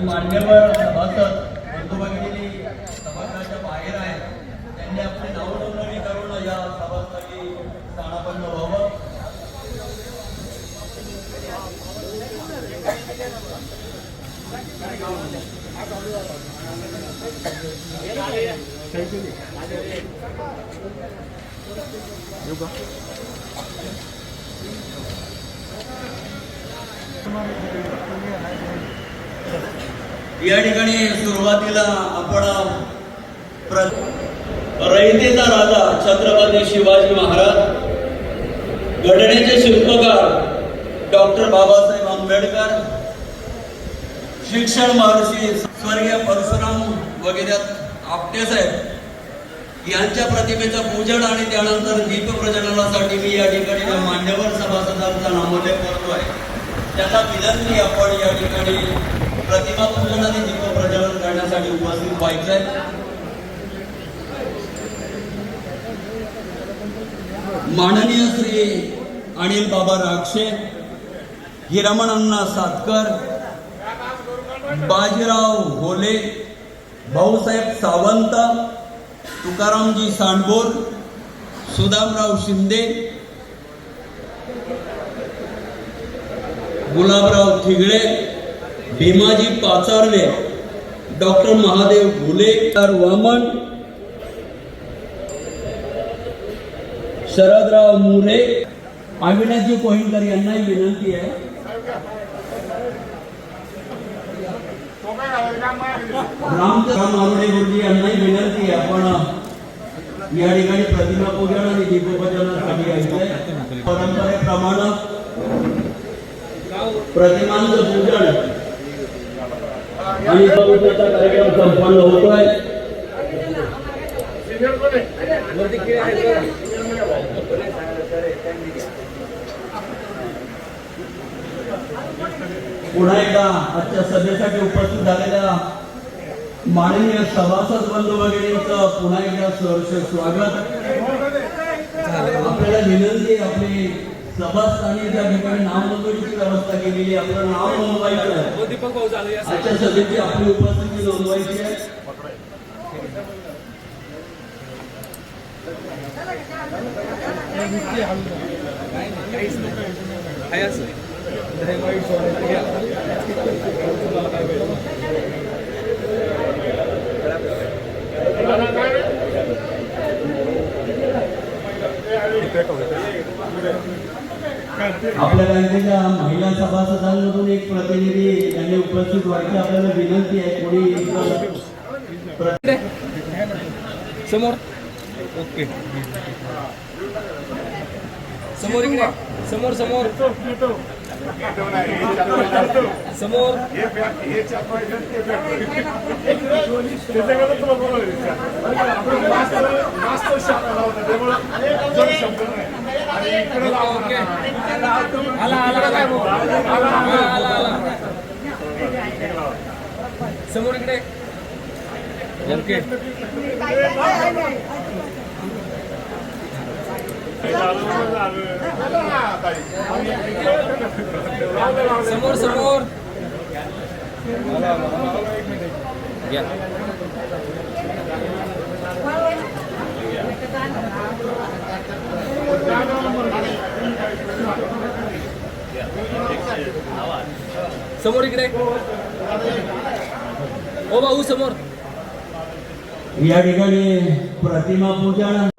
आणि मान्यवर सभासद बंधुभगिनी सभागृहाच्या बाहेर आहेत त्यांनी आपली नावनोंदणी करून या सभास्थळी स्थानापन्न व्हावं Thank you. या ठिकाणी सुरुवातीला आपण रयतेचा राजा छत्रपती शिवाजी महाराज घटनेचे शिल्पकार डॉक्टर बाबासाहेब आंबेडकर शिक्षण महर्षी स्वर्गीय परशुराम वगैरे आपटे साहेब यांच्या प्रतिमेचं पूजन आणि त्यानंतर दीपप्रजननासाठी मी या ठिकाणी मान्यवर सभासदांचा नामोल्लेख करतो आहे त्यांना विनंती आपण या ठिकाणी प्रतिमा पूजन आणि दीप प्रज्वलन करण्यासाठी उपस्थित व्हायचं आहे माननीय श्री अनिल बाबा राक्षे हिरमण अण्णा सातकर बाजीराव होले भाऊसाहेब सावंत तुकारामजी सांडबोर सुदामराव शिंदे गुलाबराव थिगळे भीमाजी पाचारले डॉक्टर महादेव घुले वामन, शरदराव मुरे, अविनाशजी कोहिनकर यांनाही विनंती आहे. मारुडे गुरुजी यांनाही विनंती आहे. आपण या प्रतिमा पूजन आणि दीपोपजनासाठी यायचंय परंपरेप्रमाणे प्रतिमांचं पूजन. आणि पूजनाचा कार्यक्रम संपन्न होतोय. पुन्हा एकदा आजच्या सभेसाठी उपस्थित झालेल्या माननीय सभासद बंधू भगिनींचं पुन्हा एकदा सहर्ष स्वागत. आपल्याला विनंती आपली सभास्थानी त्या ठिकाणी नाव नोंदणीची व्यवस्था केलेली आपलं नाव नोंदवायचं आहे. या आजच्या सभेची आपली उपस्थिती नोंदवायची आहे. आहे असं आपल्या बँकेच्या महिला सभासदांमधून एक प्रतिनिधी यांनी उपस्थित व्हायची आपल्याला विनंती आहे कोणी इथं समोर. ओके. समोर इकडे. समोर समोर. समोर. ओके आला समोर इकडे ओके समोर समोर. या. समोर इकडे. ओ भाऊ समोर. या ठिकाणी प्रतिमा पूजन